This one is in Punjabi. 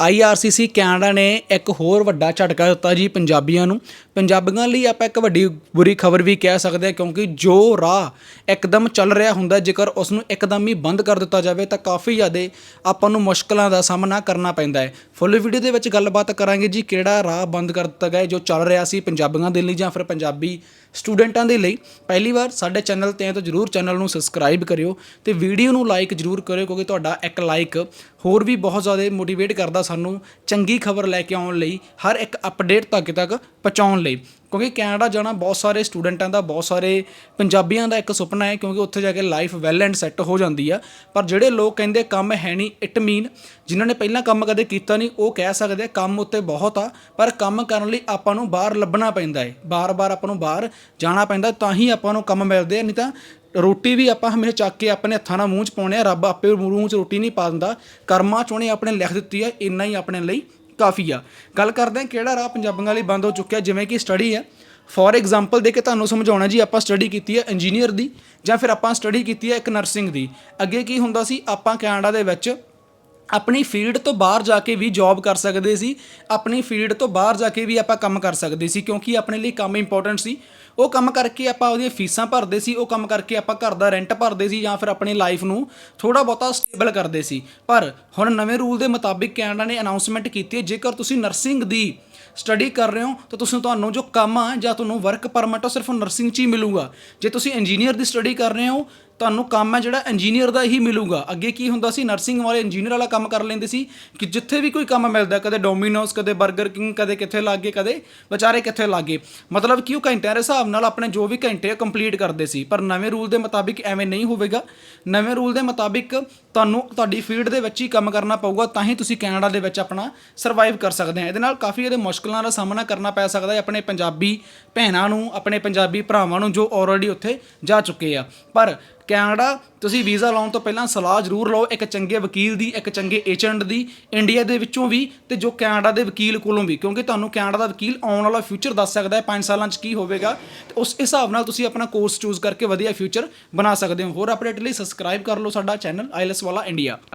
IRCC ਕੈਨੇਡਾ ਨੇ ਇੱਕ ਹੋਰ ਵੱਡਾ ਝਟਕਾ ਦਿੱਤਾ ਜੀ ਪੰਜਾਬੀਆਂ ਨੂੰ। ਪੰਜਾਬੀਆਂ ਲਈ ਆਪਾਂ ਇੱਕ ਵੱਡੀ ਬੁਰੀ ਖਬਰ ਵੀ ਕਹਿ ਸਕਦੇ ਹਾਂ ਕਿਉਂਕਿ ਜੋ ਰਾਹ ਇੱਕਦਮ ਚੱਲ ਰਿਹਾ ਹੁੰਦਾ, ਜੇਕਰ ਉਸ ਨੂੰ ਇੱਕਦਮ ਹੀ ਬੰਦ ਕਰ ਦਿੱਤਾ ਜਾਵੇ, ਤਾਂ ਕਾਫੀ ਜ਼ਿਆਦਾ ਆਪਾਂ ਨੂੰ ਮੁਸ਼ਕਲਾਂ ਦਾ ਸਾਹਮਣਾ ਕਰਨਾ ਪੈਂਦਾ ਹੈ। ਫੁੱਲ ਵੀਡੀਓ ਦੇ ਵਿੱਚ ਗੱਲਬਾਤ ਕਰਾਂਗੇ ਜੀ ਕਿਹੜਾ ਰਾਹ ਬੰਦ ਕਰ ਦਿੱਤਾ ਗਿਆ ਹੈ, ਜੋ ਚੱਲ ਰਿਹਾ ਸੀ ਪੰਜਾਬੀਆਂ ਦੇ ਲਈ ਜਾਂ ਫਿਰ ਪੰਜਾਬੀ ਸਟੂਡੈਂਟਾਂ ਦੇ ਲਈ। ਪਹਿਲੀ ਵਾਰ ਸਾਡੇ ਚੈਨਲ ਤੇ ਆਏ ਤਾਂ ਜਰੂਰ ਚੈਨਲ ਨੂੰ ਸਬਸਕ੍ਰਾਈਬ ਕਰਿਓ ਤੇ ਵੀਡੀਓ ਨੂੰ ਲਾਈਕ ਜਰੂਰ ਕਰਿਓ ਕਿਉਂਕਿ ਤੁਹਾਡਾ ਇੱਕ ਲਾਈਕ ਹੋਰ ਵੀ ਬਹੁਤ ਜ਼ਿਆਦਾ ਮੋਟੀਵੇਟ ਕਰਦਾ ਸਾਨੂੰ ਚੰਗੀ ਖਬਰ ਲੈ ਕੇ ਆਉਣ ਲਈ, ਹਰ ਇੱਕ ਅਪਡੇਟ ਤੱਕ ਤੱਕ ਪਹੁੰਚਾਉਣ ਲਈ। ਕਿਉਂਕਿ ਕੈਨੇਡਾ ਜਾਣਾ ਬਹੁਤ ਸਾਰੇ ਸਟੂਡੈਂਟਾਂ ਦਾ, ਬਹੁਤ ਸਾਰੇ ਪੰਜਾਬੀਆਂ ਦਾ ਇੱਕ ਸੁਪਨਾ ਹੈ, ਕਿਉਂਕਿ ਉੱਥੇ ਜਾ ਕੇ ਲਾਈਫ ਵੈਲ ਐਂਡ ਸੈੱਟ ਹੋ ਜਾਂਦੀ ਆ। ਪਰ ਜਿਹੜੇ ਲੋਕ ਕਹਿੰਦੇ ਕੰਮ ਹੈ ਨਹੀਂ ਇਟ ਮੀਨ ਜਿਨ੍ਹਾਂ ਨੇ ਪਹਿਲਾਂ ਕੰਮ ਕਦੇ ਕੀਤਾ ਨਹੀਂ ਉਹ ਕਹਿ ਸਕਦੇ ਕੰਮ ਉੱਤੇ ਬਹੁਤ ਆ, ਪਰ ਕੰਮ ਕਰਨ ਲਈ ਆਪਾਂ ਨੂੰ ਬਾਹਰ ਲੱਭਣਾ ਪੈਂਦਾ ਹੈ ਬਾਰ-ਬਾਰ ਆਪਾਂ ਨੂੰ ਬਾਹਰ ਜਾਣਾ ਪੈਂਦਾ, ਤਾਂ ਹੀ ਆਪਾਂ ਨੂੰ ਕੰਮ ਮਿਲਦੇ ਆ, ਨਹੀਂ ਤਾਂ ਰੋਟੀ ਵੀ ਆਪਾਂ ਹਮੇਸ਼ਾ ਚੱਕ ਕੇ ਆਪਣੇ ਹੱਥਾਂ ਨਾਲ ਮੂੰਹ 'ਚ ਪਾਉਣੇ ਆ ਰੱਬ ਆਪੇ ਮੂੰਹ 'ਚ ਰੋਟੀ ਨਹੀਂ ਪਾ ਦਿੰਦਾ। ਕਰਮਾਂ 'ਚ ਉਹਨੇ ਆਪਣੇ ਲਿਖ ਦਿੱਤੀ ਆ, ਇੰਨਾ ਹੀ ਆਪਣੇ ਲਈ ਕਾਫੀ ਆ। ਗੱਲ ਕਰਦੇ ਹਾਂ ਕਿਹੜਾ ਰਾਹ ਪੰਜਾਬੀਆਂ ਲਈ ਬੰਦ ਹੋ ਚੁੱਕਿਆ, ਜਿਵੇਂ ਕਿ ਸਟੱਡੀ ਹੈ ਫੋਰ ਐਗਜ਼ਾਮਪਲ ਦੇ ਕੇ ਤੁਹਾਨੂੰ ਸਮਝਾਉਣਾ ਜੀ, ਆਪਾਂ ਸਟੱਡੀ ਕੀਤੀ ਹੈ ਇੰਜੀਨੀਅਰ ਦੀ ਜਾਂ ਫਿਰ ਆਪਾਂ ਸਟੱਡੀ ਕੀਤੀ ਹੈ ਇੱਕ ਨਰਸਿੰਗ ਦੀ। ਅੱਗੇ ਕੀ ਹੁੰਦਾ ਸੀ, ਆਪਾਂ ਕੈਨੇਡਾ ਦੇ ਵਿੱਚ ਆਪਣੀ ਫੀਲਡ ਤੋਂ ਬਾਹਰ ਜਾ ਕੇ ਵੀ ਜੌਬ ਕਰ ਸਕਦੇ ਸੀ, ਆਪਣੀ ਫੀਲਡ ਤੋਂ ਬਾਹਰ ਜਾ ਕੇ ਵੀ ਆਪਾਂ ਕੰਮ ਕਰ ਸਕਦੇ ਸੀ, ਕਿਉਂਕਿ ਆਪਣੇ ਲਈ ਕੰਮ ਇੰਪੋਰਟੈਂਟ ਸੀ। ਉਹ ਕੰਮ ਕਰਕੇ ਆਪਾਂ ਉਹਦੀਆਂ ਫੀਸਾਂ ਭਰਦੇ ਸੀ, ਉਹ ਕੰਮ ਕਰਕੇ ਆਪਾਂ ਘਰ ਦਾ ਰੈਂਟ ਭਰਦੇ ਸੀ ਜਾਂ ਫਿਰ ਆਪਣੀ ਲਾਈਫ ਨੂੰ ਥੋੜਾ ਬਹੁਤਾ ਸਟੇਬਲ ਕਰਦੇ ਸੀ। ਪਰ ਹੁਣ ਨਵੇਂ ਰੂਲ ਦੇ ਮੁਤਾਬਿਕ ਕੈਨੇਡਾ ਨੇ ਅਨਾਉਂਸਮੈਂਟ ਕੀਤੀ ਹੈ, ਜੇਕਰ ਤੁਸੀਂ ਨਰਸਿੰਗ ਦੀ ਸਟੱਡੀ ਕਰ ਰਹੇ ਹੋ, ਤਾਂ ਤੁਸੀਂ ਤੁਹਾਨੂੰ ਜੋ ਕੰਮ ਆ ਜਾਂ ਤੁਹਾਨੂੰ ਵਰਕ ਪਰਮਿਟ ਉਹ ਸਿਰਫ ਨਰਸਿੰਗ 'ਚ ਹੀ ਮਿਲੂਗਾ। ਜੇ ਤੁਸੀਂ ਇੰਜੀਨੀਅਰ ਦੀ ਸਟੱਡੀ ਕਰ ਰਹੇ ਹੋ ਤੁਹਾਨੂੰ ਕੰਮ ਹੈ ਜਿਹੜਾ ਇੰਜੀਨੀਅਰ ਦਾ ਹੀ ਮਿਲੂਗਾ। ਅੱਗੇ ਕੀ ਹੁੰਦਾ ਸੀ ਨਰਸਿੰਗ ਵਾਲੇ ਇੰਜੀਨੀਅਰ ਵਾਲਾ ਕੰਮ ਕਰ ਲੈਂਦੇ ਸੀ ਕਿ ਜਿੱਥੇ ਵੀ ਕੋਈ ਕੰਮ ਮਿਲਦਾ, ਕਦੇ ਡੋਮਿਨੋਸ ਕਦੇ 버ਗਰ ਕਿੰਗ ਕਦੇ ਕਿੱਥੇ ਲੱਗੇ, ਕਦੇ ਵਿਚਾਰੇ ਕਿੱਥੇ ਲੱਗੇ। ਮਤਲਬ ਕਿ ਉਹ ਘੰਟਿਆਂ ਦੇ ਹਿਸਾਬ ਨਾਲ ਆਪਣੇ ਜੋ ਵੀ ਘੰਟੇ ਕੰਪਲੀਟ ਕਰਦੇ ਸੀ। ਪਰ ਨਵੇਂ ਰੂਲ ਦੇ ਮੁਤਾਬਿਕ ਐਵੇਂ ਨਹੀਂ ਹੋਵੇਗਾ। ਨਵੇਂ ਰੂਲ ਦੇ ਮੁਤਾਬਿਕ ਤੁਹਾਨੂੰ ਤੁਹਾਡੀ ਫੀਲਡ ਦੇ ਵਿੱਚ ਹੀ ਕੰਮ ਕਰਨਾ ਪਊਗਾ, ਤਾਂ ਹੀ ਤੁਸੀਂ ਕੈਨੇਡਾ ਦੇ ਵਿੱਚ ਆਪਣਾ ਸਰਵਾਈਵ ਕਰ ਸਕਦੇ ਆ। ਇਹਦੇ ਨਾਲ ਕਾਫੀ ਇਹਦੇ ਮੁਸ਼ਕਲਾਂ ਦਾ ਸਾਹਮਣਾ ਕਰਨਾ ਪੈ ਸਕਦਾ ਹੈ ਆਪਣੇ ਪੰਜਾਬੀ ਭੈਣਾਂ ਨੂੰ, ਆਪਣੇ ਪੰਜਾਬੀ ਭਰਾਵਾਂ ਨੂੰ ਜੋ ਆਲਰੇਡੀ ਉੱਥੇ ਜਾ ਚੁੱਕੇ ਆ। ਪਰ ਕੈਨੇਡਾ, ਤੁਸੀਂ ਵੀਜ਼ਾ ਲਾਉਣ ਤੋਂ ਪਹਿਲਾਂ ਸਲਾਹ ਜ਼ਰੂਰ ਲਓ, ਇੱਕ ਚੰਗੇ ਵਕੀਲ ਦੀ, ਇੱਕ ਚੰਗੇ ਏਜੰਟ ਦੀ ਇੰਡੀਆ ਦੇ ਵਿੱਚੋਂ ਵੀ ਤੇ ਜੋ ਕੈਨੇਡਾ ਦੇ ਵਕੀਲ ਕੋਲੋਂ ਵੀ। ਕਿਉਂਕਿ ਤੁਹਾਨੂੰ ਕੈਨੇਡਾ ਦਾ ਵਕੀਲ ਆਉਣ ਵਾਲਾ ਫਿਊਚਰ ਦੱਸ ਸਕਦਾ ਹੈ 5 ਸਾਲਾਂ 'ਚ ਕੀ ਹੋਵੇਗਾ। ਤੇ ਉਸ ਹਿਸਾਬ ਨਾਲ ਤੁਸੀਂ ਆਪਣਾ ਕੋਰਸ ਚੂਜ਼ ਕਰਕੇ ਵਧੀਆ ਫਿਊਚਰ ਬਣਾ ਸਕਦੇ ਹੋ। ਹੋਰ ਅਪਡੇਟ ਲਈ ਸਬਸਕ੍ਰਾਈਬ ਕਰ ਲਓ ਸਾਡਾ ਚੈਨਲ ਆਈਲੈਸ ਵਾਲਾ ਇੰਡੀਆ